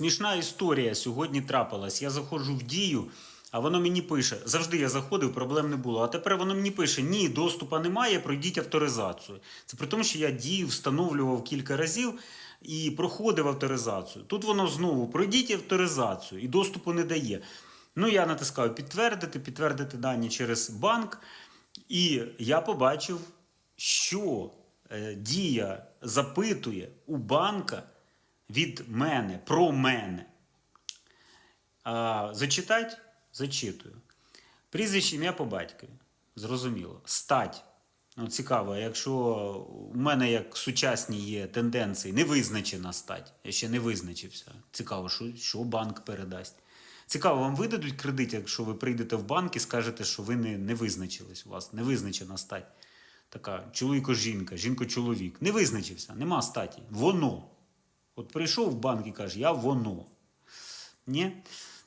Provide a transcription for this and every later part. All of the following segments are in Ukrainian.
Смішна історія сьогодні трапилась. Я заходжу в дію, а воно мені пише: завжди я заходив, проблем не було. А тепер воно мені пише: ні, доступу немає, пройдіть авторизацію. Це при тому, що я дію встановлював кілька разів і проходив авторизацію. Тут воно знову пройдіть авторизацію і доступу не дає. Ну, я натискаю підтвердити, підтвердити дані через банк, і я побачив, що е, дія запитує у банка від мене, про мене. А, зачитать? Зачитую. Прізвище ім'я по батькові. Зрозуміло. Стать. Ну, цікаво, якщо у мене як сучасні є тенденції, невизначена стать. Я ще не визначився. Цікаво, що, що банк передасть. Цікаво, вам видадуть кредит, якщо ви прийдете в банк і скажете, що ви не, не визначились, у вас невизначена стать. Така чоловіко-жінка, жінко-чоловік. Не визначився, нема статі. Воно. От прийшов в банк і каже, я воно. Ні?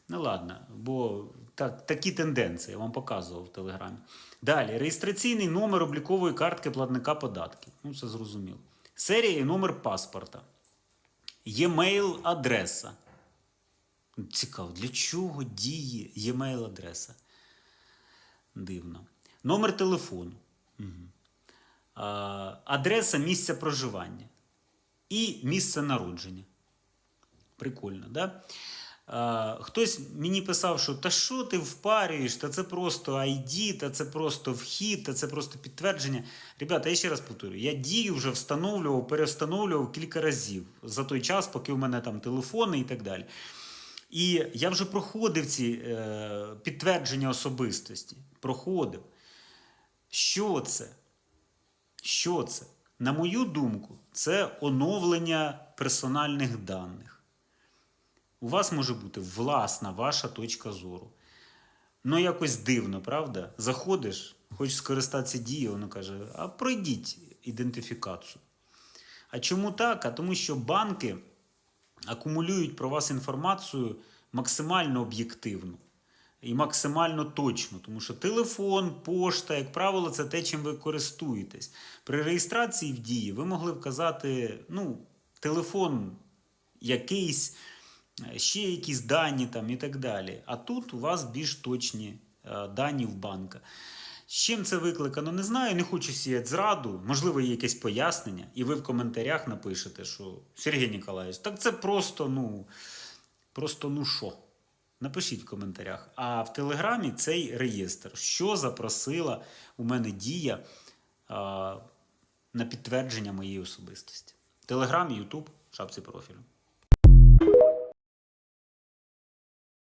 Ну ладно, бо так, такі тенденції я вам показував в Телеграмі. Далі, реєстраційний номер облікової картки платника податків. Ну, це зрозуміло. Серія і номер паспорта. Є-мейл адреса. Цікаво, для чого діє є-мейл адреса? Дивно. Номер телефону. Угу. Адреса місця проживання і місце народження. Прикольно, да? Хтось мені писав, що та що ти впарюєш, та це просто ID, та це просто вхід, та це просто підтвердження. Ребята, я ще раз повторюю, я дію вже встановлював, перевстановлював кілька разів за той час, поки у мене там телефони і так далі. І я вже проходив ці е, підтвердження особистості. Проходив. Що це? Що це? На мою думку, це оновлення персональних даних. У вас може бути власна ваша точка зору. Ну, якось дивно, правда? Заходиш, хочеш скористатися дією, воно каже, а пройдіть ідентифікацію. А чому так? А тому що банки акумулюють про вас інформацію максимально об'єктивну і максимально точно, тому що телефон, пошта, як правило, це те, чим ви користуєтесь. При реєстрації в дії ви могли вказати ну, телефон якийсь, е, ще якісь дані там і так далі. А тут у вас більш точні е, дані в банка. З чим це викликано, не знаю, не хочу сіяти зраду. Можливо, є якесь пояснення, і ви в коментарях напишете, що Сергій Ніколаєвич, так це просто, ну, просто ну що? Напишіть в коментарях. А в Телеграмі цей реєстр, що запросила у мене дія а, на підтвердження моєї особистості. Телеграм, Ютуб, шапці профілю.